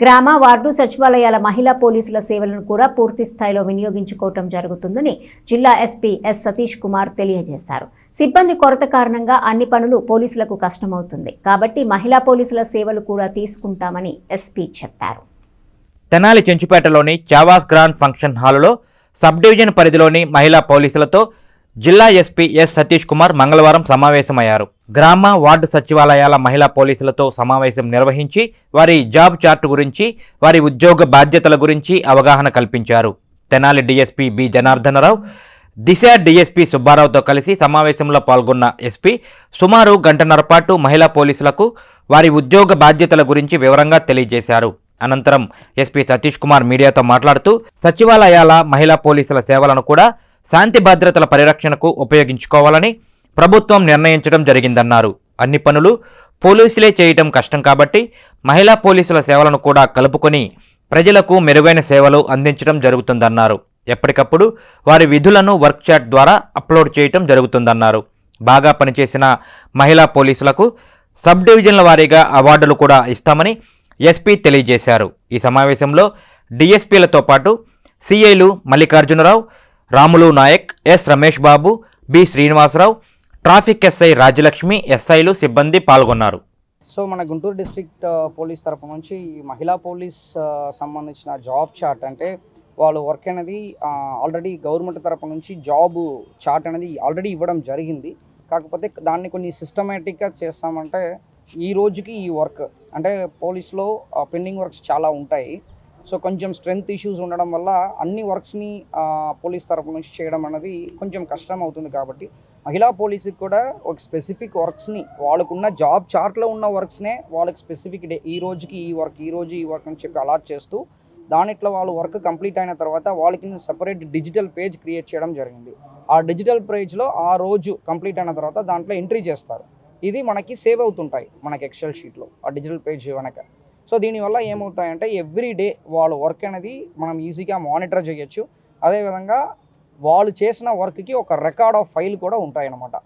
గ్రామ వార్డు సచివాలయాల మహిళా పోలీసుల సేవలను కూడా పూర్తి స్థాయిలో వినియోగించుకోవటం జరుగుతుందని జిల్లా ఎస్పీ ఎస్ సతీష్ కుమార్ తెలియజేశారు. సిబ్బంది కొరత కారణంగా అన్ని పనులు పోలీసులకు కష్టమవుతుంది. కాబట్టి మహిళా పోలీసుల సేవలు కూడా తీసుకుంటామని ఎస్పీ చెప్పారు. తెనాలి చెంచుపేటలోని చావాస్ గ్రాండ్ ఫంక్షన్ హాలులో సబ్ డివిజన్ పరిధిలోని మహిళా పోలీసులతో జిల్లా ఎస్పీ ఎస్ సతీష్ కుమార్ మంగళవారం సమావేశమయ్యారు. గ్రామ వార్డు సచివాలయాల మహిళా పోలీసులతో సమావేశం నిర్వహించి వారి జాబ్ చార్ట్ గురించి వారి ఉద్యోగ బాధ్యతల గురించి అవగాహన కల్పించారు. Tenali DSP B Janardhanarao Disha DSP సుబ్బారావుతో కలిసి సమావేశంలో పాల్గొన్న ఎస్పీ సుమారు గంటన్నర పాటు మహిళా పోలీసులకు వారి ఉద్యోగ బాధ్యతల గురించి వివరంగా తెలియజేశారు. అనంతరం ఎస్పీ సతీష్ కుమార్ మీడియాతో మాట్లాడుతూ సచివాలయాల మహిళా పోలీసుల సేవలను కూడా శాంతి భద్రతల పరిరక్షణకు ఉపయోగించుకోవాలని ప్రభుత్వం నిర్ణయించడం జరిగిందన్నారు. అన్ని పనులు పోలీసులే చేయటం కష్టం కాబట్టి మహిళా పోలీసుల సేవలను కూడా కలుపుకొని ప్రజలకు మెరుగైన సేవలు అందించడం జరుగుతుందన్నారు. ఎప్పటికప్పుడు వారి విధులను వర్క్షాట్ ద్వారా అప్లోడ్ చేయటం జరుగుతుందన్నారు. బాగా పనిచేసిన మహిళా పోలీసులకు సబ్ డివిజన్ల వారీగా అవార్డులు కూడా ఇస్తామని ఎస్పీ తెలియజేశారు. ఈ సమావేశంలో డిఎస్పీలతో పాటు సిఐలు Mallikarjunarao Ramulu Nayak S Ramesh Babu B Srinivasarao traffic SI Rajyalakshmi ఎస్ఐలు సిబ్బంది పాల్గొన్నారు. సో మన గుంటూరు డిస్ట్రిక్ట్ పోలీస్ తరపు నుంచి మహిళా పోలీస్ సంబంధించిన జాబ్ చార్ట్ అంటే వాళ్ళు వర్క్ అనేది ఆల్రెడీ గవర్నమెంట్ తరపు నుంచి జాబ్ చార్ట్ అనేది ఆల్రెడీ ఇవ్వడం జరిగింది. కాకపోతే దాన్ని కొన్ని సిస్టమేటిక్గా చేస్తామంటే ఈ రోజుకి ఈ వర్క్ అంటే పోలీస్లో పెండింగ్ వర్క్స్ చాలా ఉంటాయి. సో కొంచెం స్ట్రెంగ్త్ ఇష్యూస్ ఉండడం వల్ల అన్ని వర్క్స్ని పోలీస్ తరపు నుంచి చేయడం అనేది కొంచెం కష్టం అవుతుంది కాబట్టి మహిళా పోలీసుకి కూడా ఒక స్పెసిఫిక్ వర్క్స్ని వాళ్ళకున్న జాబ్ చార్ట్లో ఉన్న వర్క్స్నే వాళ్ళకి స్పెసిఫిక్ డే ఈ రోజుకి ఈ వర్క్ ఈ రోజు ఈ వర్క్ అని చెప్పి అలాట్ చేస్తూ దానిట్లో వాళ్ళు వర్క్ కంప్లీట్ అయిన తర్వాత వాళ్ళకి సపరేట్ డిజిటల్ పేజ్ క్రియేట్ చేయడం జరిగింది. ఆ డిజిటల్ పేజ్లో ఆ రోజు కంప్లీట్ అయిన తర్వాత దాంట్లో ఎంట్రీ చేస్తారు. ఇది మనకి సేవ్ అవుతుంటాయి మనకి ఎక్సెల్ షీట్లో ఆ డిజిటల్ పేజ్ వెనక. సో దీనివల్ల ఏమవుతాయంటే ఎవ్రీ డే వాళ్ళ వర్క్ అనేది మనం ఈజీగా మానిటర్ చేయొచ్చు. అదేవిధంగా వాళ్ళు చేసిన వర్క్కి ఒక రికార్డ్ ఆఫ్ ఫైల్ కూడా ఉంటాయన్నమాట.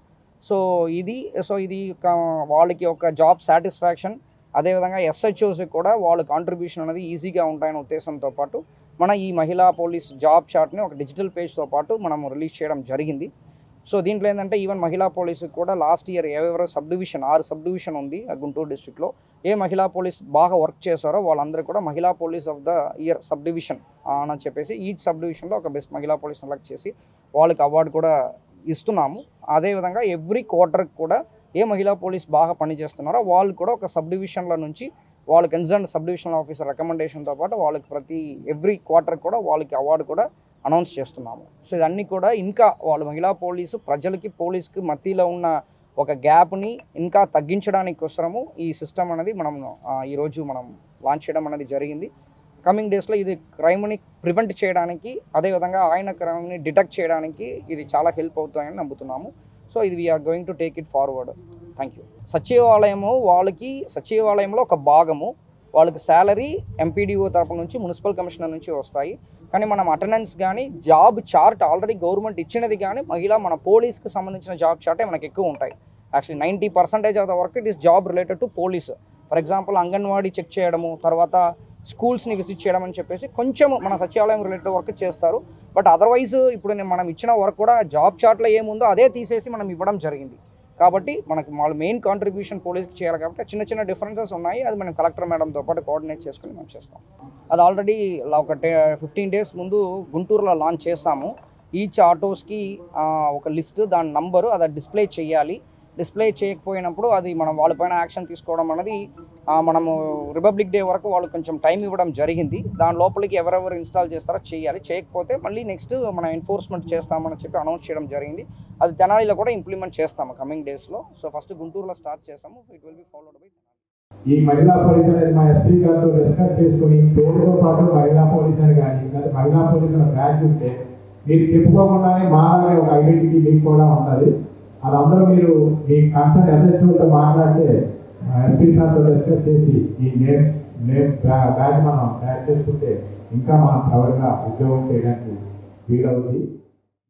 సో ఇది సో ఇది ఒక వాళ్ళకి ఒక జాబ్ సాటిస్ఫాక్షన్. అదేవిధంగా ఎస్హెచ్ఓసి కూడా వాళ్ళ కాంట్రిబ్యూషన్ అనేది ఈజీగా ఉంటాయనే ఉద్దేశంతో పాటు మన ఈ మహిళా పోలీస్ జాబ్ చార్ట్ని ఒక డిజిటల్ పేజ్తో పాటు మనం రిలీజ్ చేయడం జరిగింది. సో దీంట్లో ఏంటంటే ఈవెన్ మహిళా పోలీసు కూడా లాస్ట్ ఇయర్ ఎవరెవరో సబ్ డివిజన్ ఆరు సబ్ డివిజన్ ఉంది ఆ గుంటూరు డిస్ట్రిక్ట్లో. ఏ మహిళా పోలీస్ బాగా వర్క్ చేశారో వాళ్ళందరూ కూడా మహిళా police of the year subdivision అని చెప్పేసి ఈచ్ సబ్ డివిజన్లో ఒక బెస్ట్ మహిళా పోలీస్ సెలెక్ట్ చేసి వాళ్ళకి అవార్డు కూడా ఇస్తున్నాము. అదేవిధంగా ఎవ్రీ క్వార్టర్కి కూడా ఏ మహిళా పోలీస్ బాగా పనిచేస్తున్నారో వాళ్ళు కూడా ఒక సబ్ డివిజన్ల నుంచి వాళ్ళ కన్సర్న్ సబ్ డివిజనల్ ఆఫీసర్ రికమెండేషన్తో పాటు వాళ్ళకి ప్రతి ఎవ్రీ క్వార్టర్ కూడా వాళ్ళకి అవార్డు కూడా అనౌన్స్ చేస్తున్నాము. సో ఇదన్నీ కూడా ఇంకా వాళ్ళు మహిళా పోలీసు ప్రజలకి పోలీస్కి మధ్యలో ఉన్న ఒక గ్యాప్ని ఇంకా తగ్గించడానికి కోసము ఈ సిస్టమ్ అనేది మనం ఈరోజు మనం లాంచ్ చేయడం అనేది జరిగింది. కమింగ్ డేస్లో ఇది క్రైమ్ని ప్రివెంట్ చేయడానికి అదేవిధంగా ఆయన క్రైమ్ని డిటెక్ట్ చేయడానికి ఇది చాలా హెల్ప్ అవుతాయని నమ్ముతున్నాము. సో ఇది we are going to take it forward thank you సచివాలయము వాళ్ళకి సచివాలయంలో ఒక భాగము. వాళ్ళకి శాలరీ ఎంపీడీఓ తరపు నుంచి మున్సిపల్ కమిషనర్ నుంచి వస్తాయి. కానీ మనం అటెండెన్స్ కానీ జాబ్ చార్ట్ ఆల్రెడీ గవర్నమెంట్ ఇచ్చినది కానీ మహిళా మన పోలీస్కి సంబంధించిన జాబ్ చార్టే మనకి ఎక్కువ ఉంటాయి. Actually ninety percentage of the work it is job related to police for example anganwadi check చేయడము తర్వాత స్కూల్స్ని విజిట్ చేయడం అని చెప్పేసి కొంచెం మన సచివాలయం రిలేటెడ్ వర్క్ చేస్తారు. బట్ అదర్వైజ్ ఇప్పుడు నేను మనం ఇచ్చిన వర్క్ కూడా జాబ్ చార్ట్లో ఏముందో అదే తీసేసి మనం ఇవ్వడం జరిగింది. కాబట్టి మనకు వాళ్ళ మెయిన్ కాంట్రిబ్యూషన్ పోలీస్కి చేయాలి కాబట్టి చిన్న చిన్న డిఫరెన్సెస్ ఉన్నాయి. అది మనం కలెక్టర్ మేడంతో పాటు కోఆర్డినేట్ చేసుకుని మనం చేస్తాం. అది ఆల్రెడీ ఒక ఫిఫ్టీన్ డేస్ ముందు గుంటూరులో లాంచ్ చేసాము ఈచ్ ఆటోస్కి ఒక లిస్ట్ దాని నంబరు అది డిస్ప్లే చేయాలి. డిస్ప్లే చేయకపోయినప్పుడు అది మనం వాళ్ళపైన యాక్షన్ తీసుకోవడం అనేది మనము రిపబ్లిక్ డే వరకు వాళ్ళు కొంచెం టైం ఇవ్వడం జరిగింది. దాని లోపలికి ఎవరెవరు ఇన్స్టాల్ చేస్తారో చేయాలి. చేయకపోతే మళ్ళీ నెక్స్ట్ మనం ఎన్ఫోర్స్మెంట్ చేస్తామని చెప్పి అనౌన్స్ చేయడం జరిగింది. అది తెనాలిలో కూడా ఇంప్లిమెంట్ చేస్తాము కమింగ్ డేస్లో. సో ఫస్ట్ గుంటూరులో స్టార్ట్ చేస్తాము it will be followed by ఈ మహిళా పోలీస్ అనేది మా ఎస్పీ గారితో డిస్కస్ చేసుకుని పేరుతో పాటు మహిళా పోలీస్ అని కానీ లేదా మహిళా పోలీస్ అనే బ్యాగ్ ఉంటే మీరు చెప్పుకోకుండానే మాలాగే ఒక ఐడెంటిటీ మీకు కూడా ఉంటుంది అది అందరూ మీరు మీ కన్సర్న్ ఎస్ఎస్ఓతో మాట్లాడితే ఎస్పీ సార్తో డిస్కస్ చేసి ఈ నేమ్ నేమ్ బ్యాగ్ మనం తయారు చేసుకుంటే ఇంకా మనం ప్రవర్గా ఉద్యోగం చేయడానికి వీలవుతుంది.